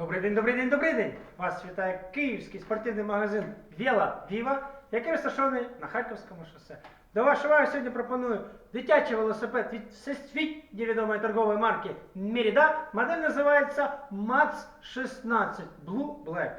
Добрий день, добрий день, добрий день! Вас вітає київський спортивний магазин Віла Віва, який розташований на Харківському шосе. До вашої уваги сьогодні пропоную дитячий велосипед від всесвітньо відомої торгової марки Merida. Модель називається MAX 16 Blue Black.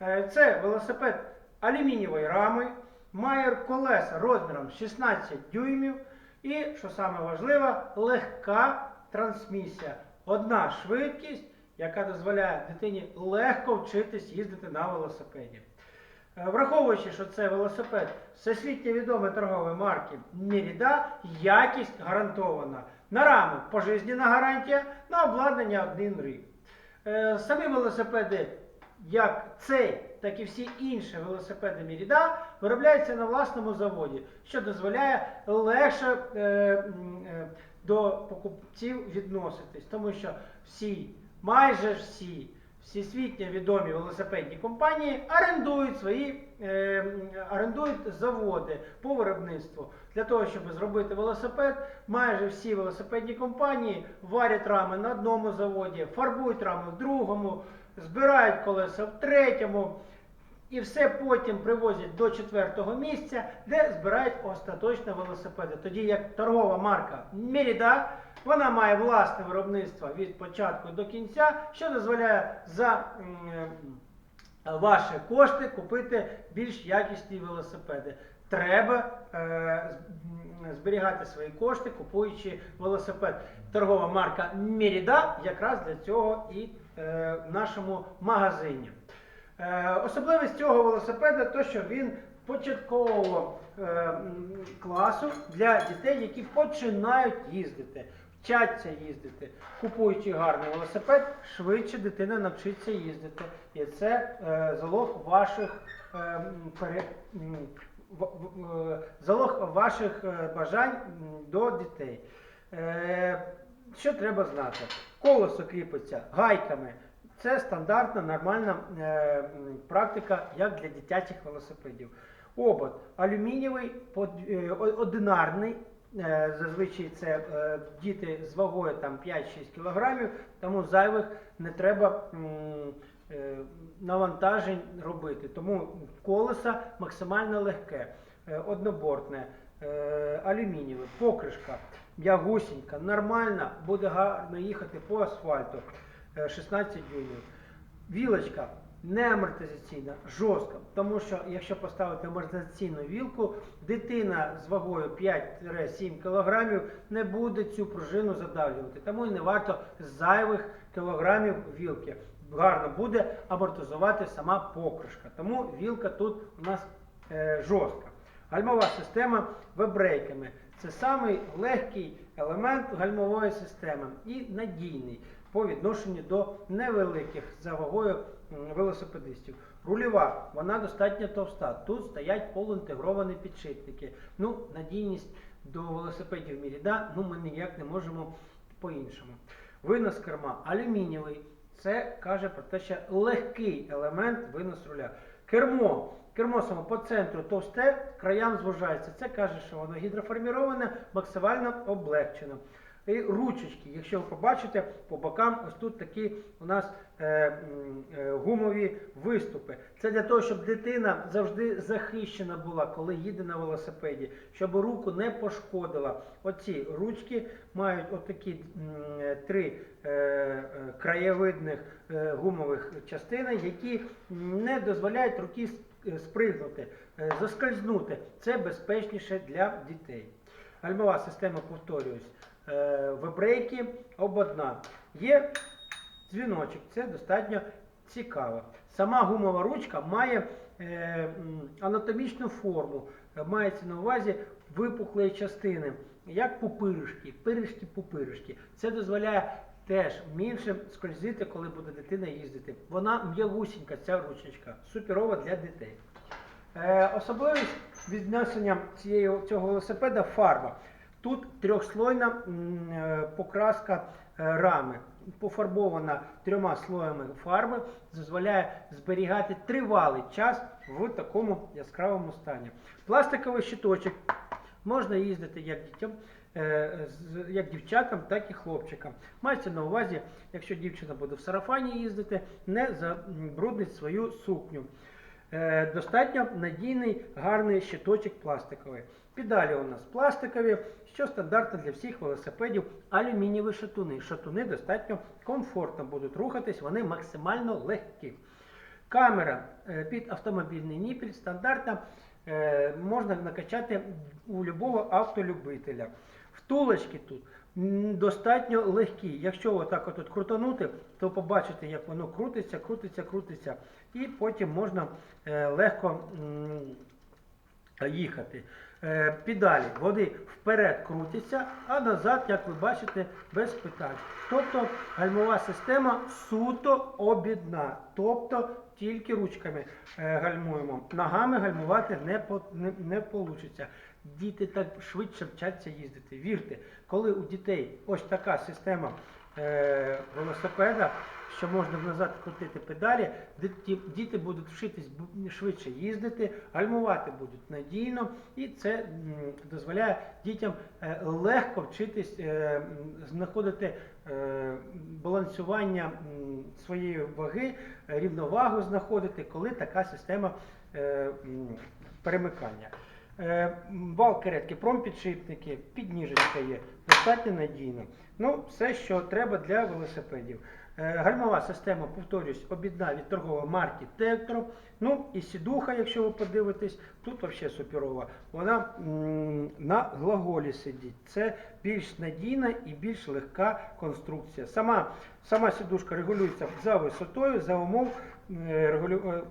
Е, Це велосипед алюмінієвої рами, має колеса розміром 16 дюймів і, що саме важливе, легка трансмісія. Одна швидкість, яка дозволяє дитині легко вчитись їздити на велосипеді. Е, Враховуючи, що це велосипед всесвітньо відомої торгової марки Merida, якість гарантована. На раму пожизненна гарантія, на обладнання один рік. Е, Самі велосипеди, як цей, так і всі інші велосипеди Merida, виробляються на власному заводі, що дозволяє легше е, до покупців відноситись, тому що всі, майже всі всесвітньо відомі велосипедні компанії орендують свої е, орендують заводи по виробництву. Для того, щоб зробити велосипед, майже всі велосипедні компанії варять рами на одному заводі, фарбують рами в другому, збирають колеса в третьому. І все потім привозять до четвертого місця, де збирають остаточно велосипеди. Тоді як торгова марка Merida, вона має власне виробництво від початку до кінця, що дозволяє за ваші кошти купити більш якісні велосипеди. Треба е, зберігати свої кошти, купуючи велосипед. Торгова марка Merida якраз для цього і е, в нашому магазині. Е, Особливість цього велосипеда то, що він початкового е, класу для дітей, які починають їздити, вчаться їздити. Купуючи гарний велосипед, швидше дитина навчиться їздити. І це е, залог ваших залог ваших бажань до дітей. Що треба знати? Колесо кріпиться гайками. Це стандартна, нормальна е, практика, як для дитячих велосипедів. Обод алюмінієвий, е, одинарний. е, Зазвичай це е, діти з вагою там 5-6 кг, тому зайвих не треба е, навантажень робити. Тому колесо максимально легке, е, однобортне, е, алюмінієве, покришка, м'ягусінька, нормальна, буде гарно їхати по асфальту. Е, 16 дюймів. Вілочка не амортизаційна, жорстка. Тому що якщо поставити амортизаційну вілку, дитина з вагою 5-7 кг не буде цю пружину задавлювати. Тому і не варто зайвих кілограмів вілки. Гарно буде амортизувати сама покришка. Тому вілка тут у нас е, жорстка. Гальмова система вебрейками. Це самий легкий елемент гальмової системи і надійний по відношенню до невеликих за вагою велосипедистів. Рульова, вона достатньо товста. Тут стоять полуінтегровані підшипники. Ну, надійність до велосипедів Міріда, ну ми ніяк не можемо по-іншому. Винос керма алюмінієвий. Це каже про те, що легкий елемент винос руля. Кермо. Кермо саме по центру товсте, краям звужається. Це каже, що воно гідроформіроване, максимально облегчено. І ручечки, якщо ви побачите, по бокам ось тут такі у нас е, е, гумові виступи. Це для того, щоб дитина завжди захищена була, коли їде на велосипеді, щоб руку не пошкодила. Оці ручки мають отакі е, три е, е, краєвидних е, гумових частини, які не дозволяють руки е, спригнути, е, заскользнути. Це безпечніше для дітей. Гальмова система, повторююсь, вибрейки ободна. Є дзвіночок, це достатньо цікаво. Сама гумова ручка має е, анатомічну форму, Е, мається на увазі випуклої частини, як пупиришки, пиришки-пупиришки. Це дозволяє теж менше скользити, коли буде дитина їздити. Вона м'ягусінька, ця ручечка, суперова для дітей. Е, особливість віднесення цього велосипеда фарба. Тут трьохслойна е, покраска е, рами, пофарбована трьома слоями фарби, дозволяє зберігати тривалий час в такому яскравому стані. Пластиковий щиточок можна їздити як дітям, е, як дівчатам, так і хлопчикам. Мається на увазі, якщо дівчина буде в сарафані їздити, не забруднить свою сукню. Е, Достатньо надійний гарний щиточок пластиковий. Педалі у нас пластикові, що стандартно для всіх велосипедів, алюмінієві шатуни. Шатуни достатньо комфортно будуть рухатись, вони максимально легкі. Камера е, під автомобільний ніпіль стандартна е, можна накачати у будь-якого автолюбителя. Втулочки тут достатньо легкі. Якщо отак от крутанути, то побачите, як воно крутиться, крутиться, крутиться. І потім можна е, легко їхати. Е, Педалі вони вперед крутяться, а назад, як ви бачите, без питань. Тобто гальмова система суто обідна. Тобто тільки ручками е, гальмуємо. Ногами гальмувати не, по, не, не вийде. Діти так швидше вчаться їздити. Вірте, коли у дітей ось така система е, велосипеда, що можна назад крутити педалі, діти, будуть вчитись швидше їздити, гальмувати будуть надійно, і це дозволяє дітям е, легко вчитись е, знаходити е, балансування своєї ваги, рівновагу знаходити, коли така система перемикання. Е, м, Вал каретки, промпідшипники, підніжечка є, достатньо надійно. Ну, все, що треба для велосипедів. Е, Гальмова система, повторюсь, обідна від торгової марки Tektro. Ну і сідуха, якщо ви подивитесь, тут взагалі суперова. Вона на глаголі сидить. Це більш надійна і більш легка конструкція. Сама, сама сідушка регулюється за висотою, за умов е, регулю, е,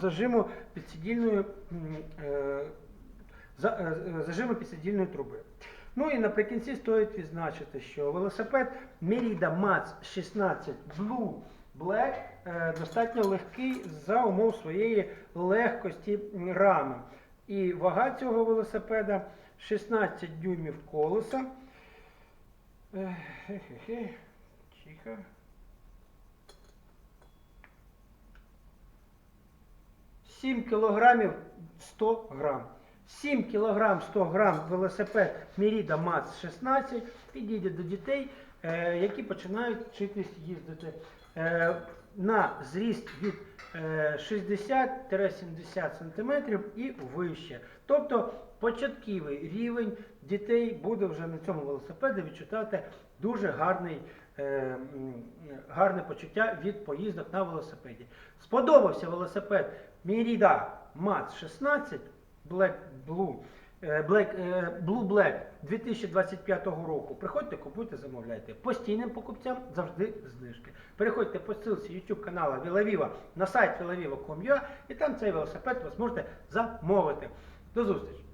зажиму підсидільної за, зажиму підсидільної труби. Ну і наприкінці стоїть відзначити, що велосипед Merida Mats 16 Blue Black е, достатньо легкий за умов своєї легкості рами. І вага цього велосипеда 16 дюймів колеса. Е, Тихо. 7 кілограмів 100 грам. 7 кілограм 100 грам велосипед Merida Mats 16 підійде до дітей, е, які починають вчитись їздити е, на зріст від е, 60-70 см і вище. Тобто початковий рівень дітей буде вже на цьому велосипеді відчувати дуже гарний, е, гарне почуття від поїздок на велосипеді. Сподобався велосипед Merida Mats 16 Black Blue. е, Black, е, Blue Black 2025 року. Приходьте, купуйте, замовляйте. Постійним покупцям завжди знижки. Переходьте по ссылці YouTube каналу Вілавіва на сайт vilaviva.com.ua і там цей велосипед ви зможете замовити. До зустрічі!